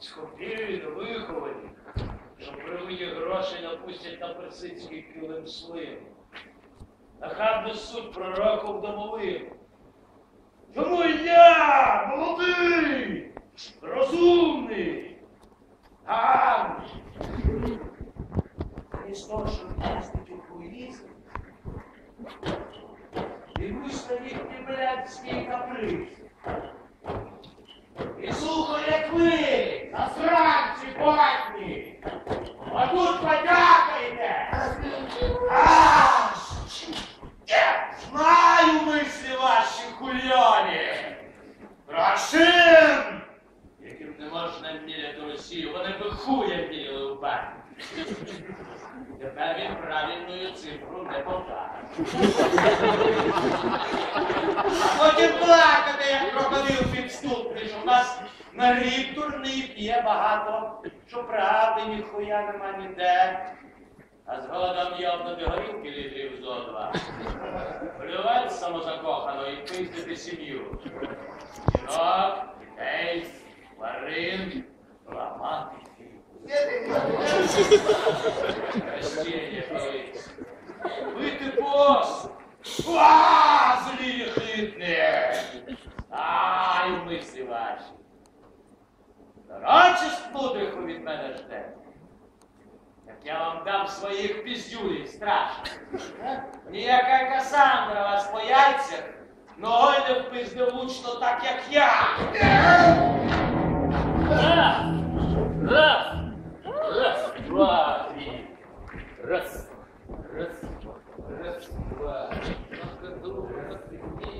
Схопілі, виховані, що при виді грошей напустять на персидський килим слив. Нахабно суть пророков домовив. Чому я, молодий, розумний, гарний, щоб вести підхуїзм, дивлюсь на їхні блядські капризи. І слухаю, як ви, засранці а тут подякайте. Знаю мислі ваші хульоні. Рашин, яким не можна міряти Росію, вони би хуя міряли в бані. Тепер він правильною цифру не покаже. Потім плакати, як крокодил підступний, що в нас на рік дурний п'є багато, що правди ніхуя нема ніде. А згодом йобнути горілки літрів зо два. Плювати самозакохано і пиздити сім'ю. Жінок, дітей, тварин, ламати Растіння колись. Пити пост. я вам дам своїх піздюлів страшно. Ніяка Касандра вас по яйцях ногою не впизде влучно так, як я. Раз, раз, раз, два, три. Раз, раз, раз, два. Стоять,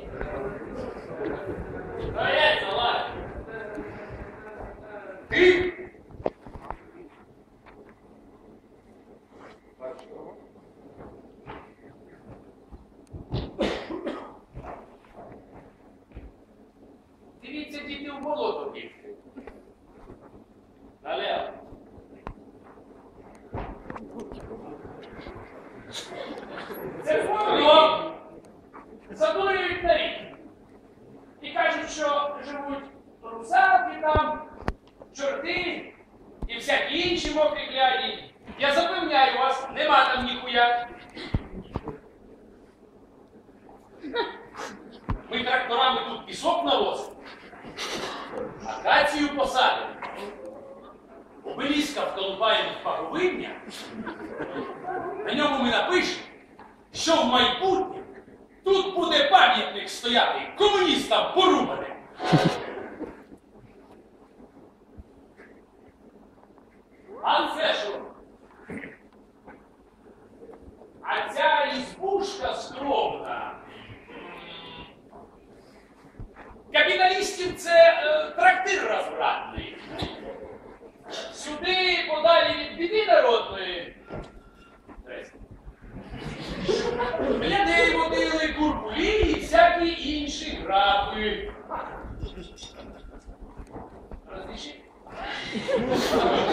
Це фото задурюють на рік. І кажуть, що живуть русалки там, чорти і всякі інші мокрі гляді. Я запевняю вас, нема там ніхуя. Ми тракторами тут пісок навозимо, акацію посадимо, обеліска вколупаємо в паговиння, на ньому ми напишемо, що в майбутньому тут буде пам'ятник стояти комуністам порубаним. А це що? А ця ізбушка скромна. Капіталістів це е, трактир розвратний. Сюди подалі від біди народної. Інші графи.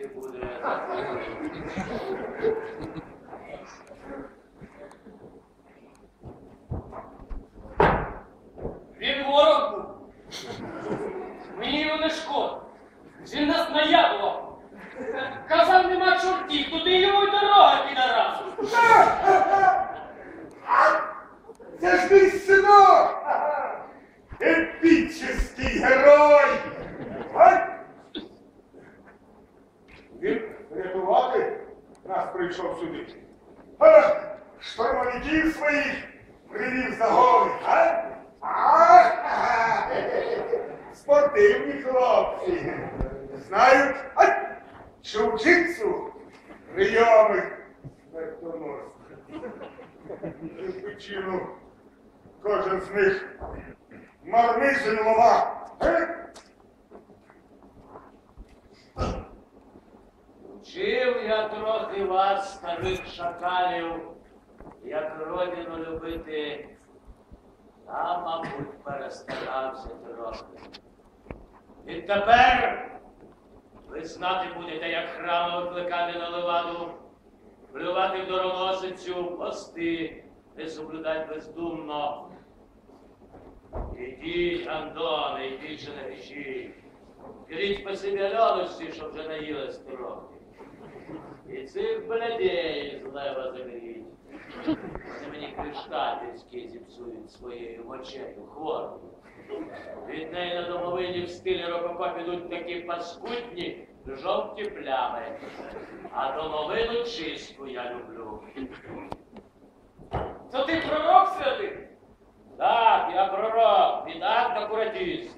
结果的。прийшов сюди. Е, а, що й моряків своїх привів за голи, а? а? Спортивні хлопці. Знають а що вчитцю прийоми Відпочину Кожен з них марнижен лома. Е? Вчив я трохи вас, старих шакалів, як родину любити, а, мабуть, перестарався трохи. І тепер ви знати будете, як храми викликати на леваду, плювати в дороносицю, пости, не соблюдать бездумно. Ідіть, Антоне, ідіть же не грішіть. Беріть по собі льоності, щоб вже наїлись трохи. І цих блядей з лева загріть. Вони мені криштальські зіпсують своєю мочею хворою. Від неї на домовині в стилі рококо підуть такі паскудні жовті плями. А домовину чисту я люблю. То ти пророк святий? Так, я пророк, підак та куратіст.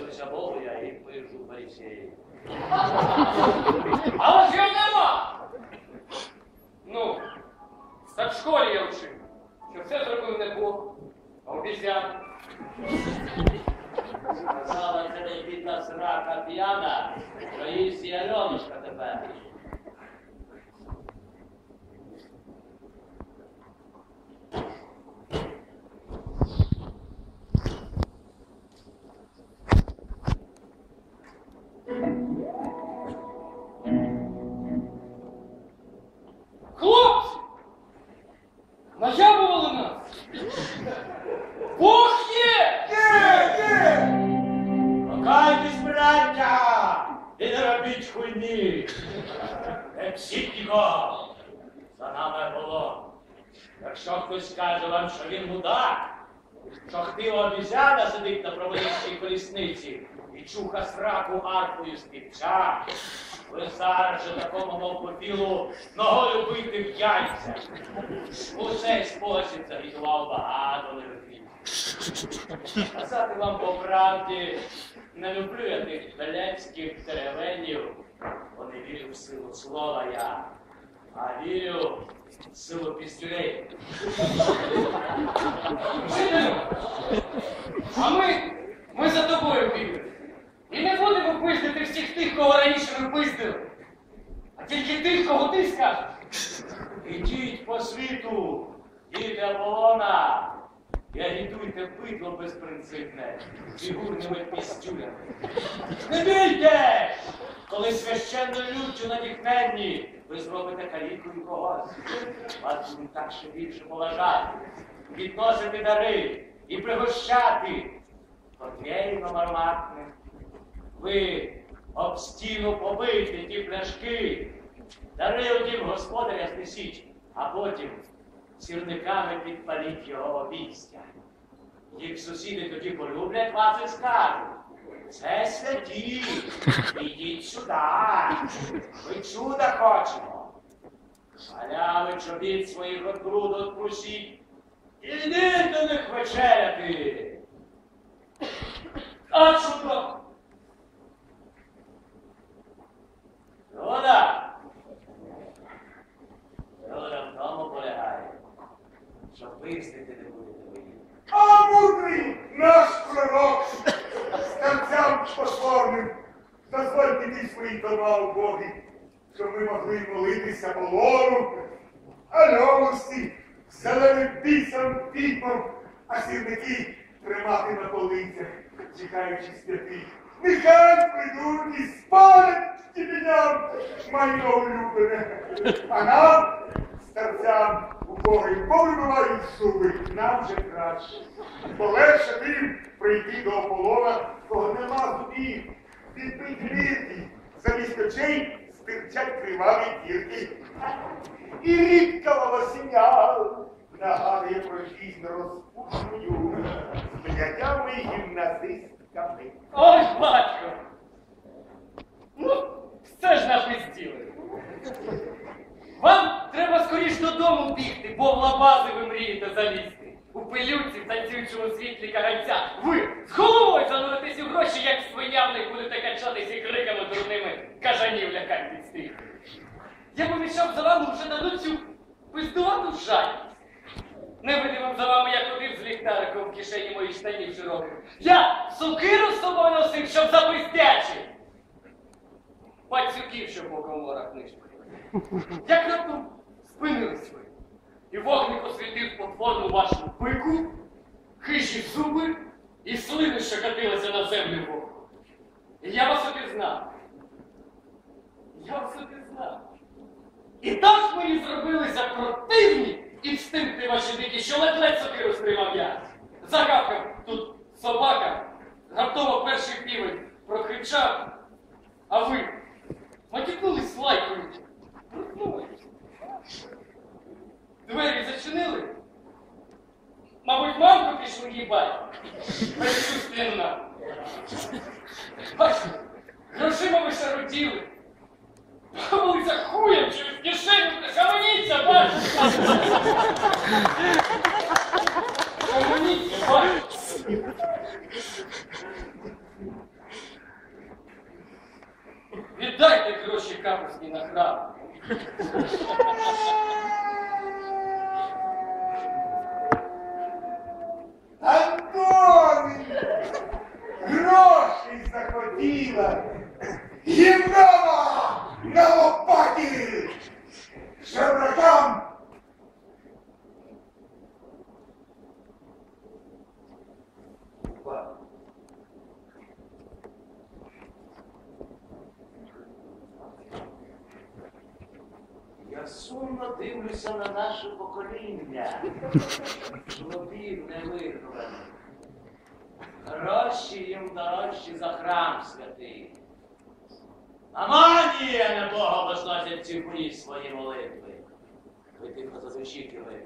Молюся Богу, я і пишу Моїсеї. Не псіть нікого. За нами було. Якщо хтось скаже вам, що він мудак, що хтива обізяна сидить на проводницькій колісниці і чуха сраку арфою з півча, ви зараз же такому мовпопілу ногою бити в яйця. У цей спосіб загітував багато левиків. Казати вам по правді, не люблю я тих теревенів, бо не вірю в силу слова я, а вірю в силу пістюлей. А ми, ми за тобою бігли. І не будемо пиздити всіх тих, кого раніше ви пиздили, а тільки тих, кого ти скажеш. Ідіть по світу, діти Аполлона, і агітуйте бидло безпринципне, фігурними пістюлями. Не бійте! Коли священною люттю надіхненні, ви зробите калікою когось. Вас будуть так ще більше поважати, відносити дари і пригощати. Портвейно ароматне. Ви об стіну побийте ті пляшки, дари одім господаря знесіть, а потім сірниками підпаліть його обійстя. Їх сусіди тоді полюблять вас і скажуть. Це святі, ідіть сюди, ми чуда хочемо. Халяви чобіт своїх от бруду отпрусіть, ідіть до них вечеряти. А чудо! Згода. Згода в тому полягає, що не будете ви. А мудрий наш пророк з концям потворним, дозволь піти свої дома у Боги, щоб ми могли молитися Полону, Альоності, зеленим бісом, піпом, а сірники тримати на полицях, чекаючи святих. Нехай придурки спалять тібіням майно улюблене, а нам, старцям, у Бога і повибивають зуби, нам вже краще. Полегше тим прийти до Аполлона, кого нема зубів, вірки, замість очей стирчать криваві дірки. І рідка волосіня нагадує про жизнь розпушною з блядями гімназистками. Ой, батько! Ну, все ж напизділи. Додому бігти, бо в лабази ви мрієте залізти. У пилюці, в танцюючому світлі каганця. Ви з головою зануритесь у гроші як них будете качатись і криками дурними кажанів лякать від стих. Я помічав за вами вже давно цю пиздувату жадність. Не видимим за вами, як ходив з ліхтариком в кишені моїх штанів широких. Я сукиру з собою носив, щоб запиздячити. Пацюків, що по коморах нишпали. Як раптом спинились ви, і вогник освітив потворну вашу пику, хижі зуби і слини, що катилися на землю Богу. І я вас опізнав. Я вас опізнав. І так мені зробилися противні інстинкти ваші дикі, що ледь-ледь сокиру стримав я. Загавкав тут собака, раптово перший півень прокричав, а ви матюкнулись лайкою. Двері. Мабуть, мамку пішли їбать. Безчувственно. Бачите, грошима ви шаруділи. Вулиця хуєм через кишеню, хаманіться, бачите? Хаманіться, бачите? Віддайте гроші капусні на храм. Захотіла! Гімнова на лопаті! Жебракам! Я сумно дивлюся на наше покоління. Хлопів не вихованих. Гроші їм дорожчі за храм святий. Аманія на Бога возносять ці хуї свої молитви. Ви тихо зазвичіть його, як.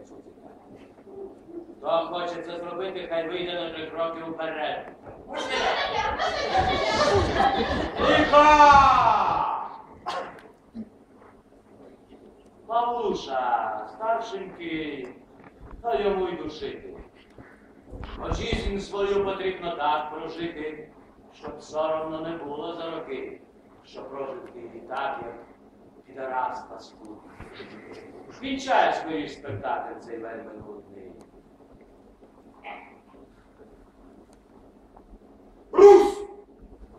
Хто хоче це зробити, хай вийде на три кроки вперед. Тихо! Павлуша, старшенький, та йому й душити. Очісінь свою потрібно так прожити, щоб соромно не було за роки, що прожитки і так, як підарас паскуд. Кінчай скоріш спектакль цей вельми нудний. Русь!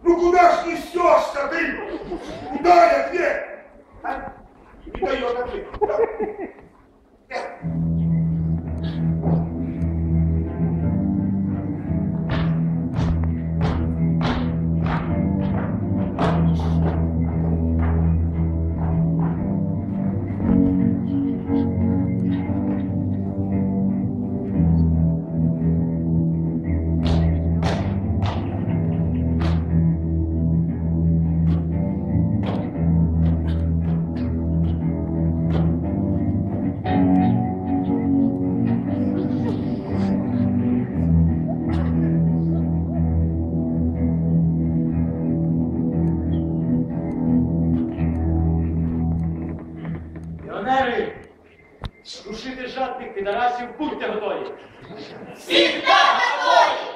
Ну куда ж несешься ты? Куда я где? А? Не дает ответ. Підарасів, будьте готові. Всіх готові!